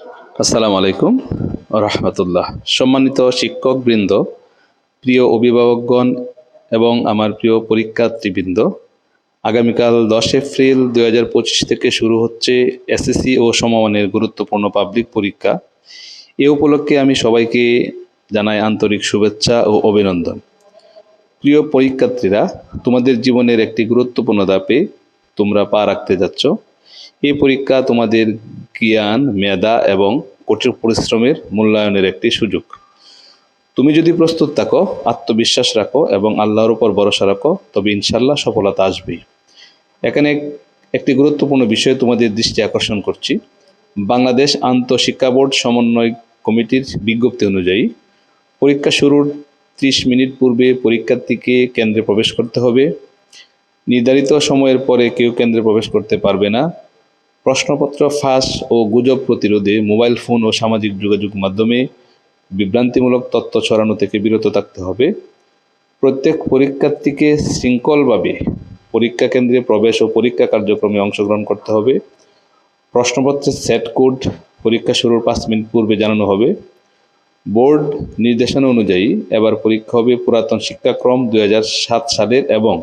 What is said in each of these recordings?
আসসালামু আলাইকুম রহমতুল্লাহ। সম্মানিত শিক্ষকবৃন্দ, প্রিয় অভিভাবকগণ এবং আমার প্রিয় পরীক্ষার্থীবৃন্দ, আগামীকাল দশ এপ্রিল দুই হাজার পঁচিশ থেকে শুরু হচ্ছে এসএসসি ও সমমানের গুরুত্বপূর্ণ পাবলিক পরীক্ষা। এ উপলক্ষে আমি সবাইকে জানাই আন্তরিক শুভেচ্ছা ও অভিনন্দন। প্রিয় পরীক্ষার্থীরা, তোমাদের জীবনের একটি গুরুত্বপূর্ণ ধাপে তোমরা পা রাখতে যাচ্ছ। এই পরীক্ষা তোমাদের জ্ঞান মেধা এবং কঠোর পরিশ্রমের মূল্যায়নের একটি সুযোগ। তুমি যদি প্রস্তুত থাকো, আত্মবিশ্বাস রাখো এবং আল্লাহর উপর ভরসা রাখো, তবে ইনশাল্লাহ সফলতা আসবেই। এখানে এক- একটি গুরুত্বপূর্ণ বিষয়ে তোমাদের দৃষ্টি আকর্ষণ করছি। বাংলাদেশ আন্তঃশিক্ষা বোর্ড সমন্বয় কমিটির বিজ্ঞপ্তি অনুযায়ী পরীক্ষা শুরুর ত্রিশ মিনিট পূর্বে পরীক্ষার্থীকে কেন্দ্রে প্রবেশ করতে হবে। নির্ধারিত সময়ের পরে কেউ কেন্দ্রে প্রবেশ করতে পারবে না। প্রশ্নপত্র, ফাঁস ও গুজব প্রতিরোধে মোবাইল ফোন ও সামাজিক যোগাযোগ মাধ্যমে বিভ্রান্তিমূলক তথ্য ছড়ানো থেকে বিরত থাকতে হবে। প্রত্যেক পরীক্ষার্থীকে শৃঙ্খলভাবে পরীক্ষা কেন্দ্রে প্রবেশ ও পরীক্ষা কার্যক্রমে অংশগ্রহণ করতে হবে। প্রশ্নপত্রের সেট কোড পরীক্ষা শুরুর পাঁচ মিনিট পূর্বে জানানো হবে। বোর্ড নির্দেশনা অনুযায়ী এবার পরীক্ষা হবে পুরাতন শিক্ষাক্রম দু হাজার সাত সালের এবং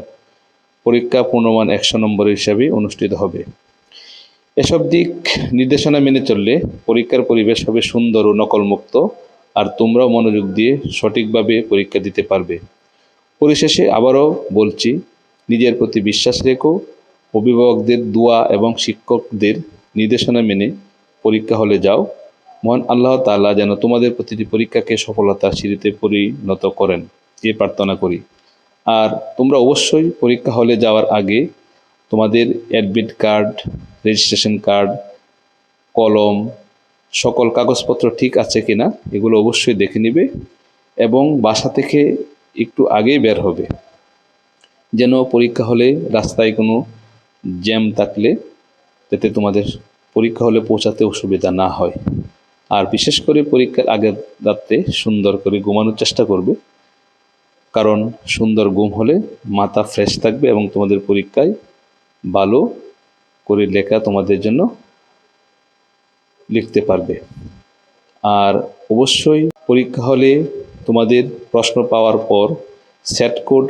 পরীক্ষা পূর্ণমান একশো নম্বর হিসাবে অনুষ্ঠিত হবে। এসব দিক নির্দেশনা মেনে চললে পরীক্ষার পরিবেশ হবে সুন্দর ও নকলমুক্ত, আর তোমরাও মনোযোগ দিয়ে সঠিকভাবে পরীক্ষা দিতে পারবে। পরিশেষে আবারও বলছি, নিজের প্রতি বিশ্বাস রেখো। অভিভাবকদের দোয়া এবং শিক্ষকদের নির্দেশনা মেনে পরীক্ষা হলে যাও। মহান আল্লাহ তাআলা যেন তোমাদের প্রতিটি পরীক্ষাকে সফলতা সিঁড়িতে পরিণত করেন। এ প্রার্থনা করি। আর তোমরা অবশ্যই পরীক্ষা হলে যাওয়ার আগে তোমাদের অ্যাডমিট কার্ড রেজিস্ট্রেশন কার্ড কলম, সকল কাগজপত্র ঠিক আছে কি না এগুলো অবশ্যই দেখে নিবে এবং বাসা থেকে একটু আগেই বের হবে। যেন পরীক্ষা হলে রাস্তায় কোনো জ্যাম থাকলে, যাতে তোমাদের পরীক্ষা হলে পৌঁছাতে অসুবিধা না হয়। আর বিশেষ করে পরীক্ষার আগের রাত্রে সুন্দর করে ঘুমানোর চেষ্টা করবে, কারণ সুন্দর ঘুম হলে মাথা ফ্রেশ থাকবে এবং তোমাদের পরীক্ষায় ভালো করে লেখা তোমাদের জন্য লিখতে পারবে। আর অবশ্যই পরীক্ষা হলে তোমাদের প্রশ্ন পাওয়ার পর স্যাট কোড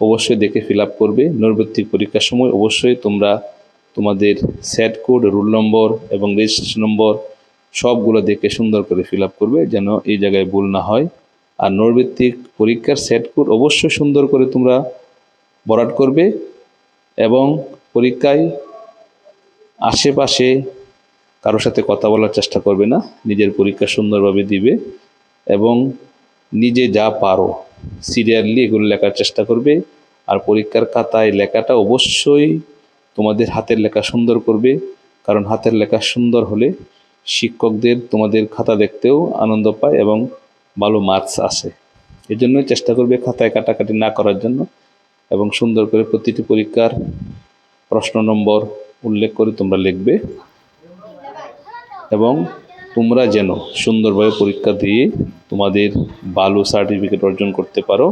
অবশ্যই দেখে ফিল আপ করবে। নৈর্বৃত্তিক পরীক্ষার সময় অবশ্যই তোমরা তোমাদের স্যাট কোড রুল নম্বর এবং রেজিস্ট্রেশন নম্বর সবগুলো দেখে সুন্দর করে ফিল আপ করবে যেন এই জায়গায় ভুল না হয়। আর নৈর্বৃত্তিক পরীক্ষার স্যাট কোড অবশ্যই সুন্দর করে তোমরা বরাট করবে। এবং পরীক্ষায় আশেপাশে কারোর সাথে কথা বলার চেষ্টা করবে না, নিজের পরীক্ষা সুন্দরভাবে দিবে এবং নিজে যা পারো সিরিয়ালি এগুলো লেখার চেষ্টা করবে। আর পরীক্ষার খাতায় লেখাটা অবশ্যই তোমাদের হাতের লেখা সুন্দর করবে, কারণ হাতের লেখা সুন্দর হলে শিক্ষকদের তোমাদের খাতা দেখতেও আনন্দ পায় এবং ভালো মার্কস আসে। এই জন্যই চেষ্টা করবে খাতায় কাটাকাটি না করার জন্য। এবং সুন্দর করে প্রতিটি পরীক্ষার প্রশ্ন নম্বর উল্লেখ করে তোমরা লিখবে। এবং তোমরা যেন সুন্দরভাবে পরীক্ষা দিয়ে তোমাদের ভালো সার্টিফিকেট অর্জন করতে পারো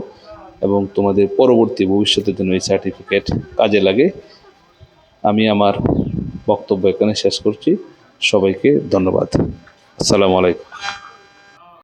এবং তোমাদের পরবর্তী ভবিষ্যতের জন্য এই সার্টিফিকেট কাজে লাগে। আমি আমার বক্তব্য এখানে শেষ করছি। সবাইকে ধন্যবাদ। আসসালামু আলাইকুম।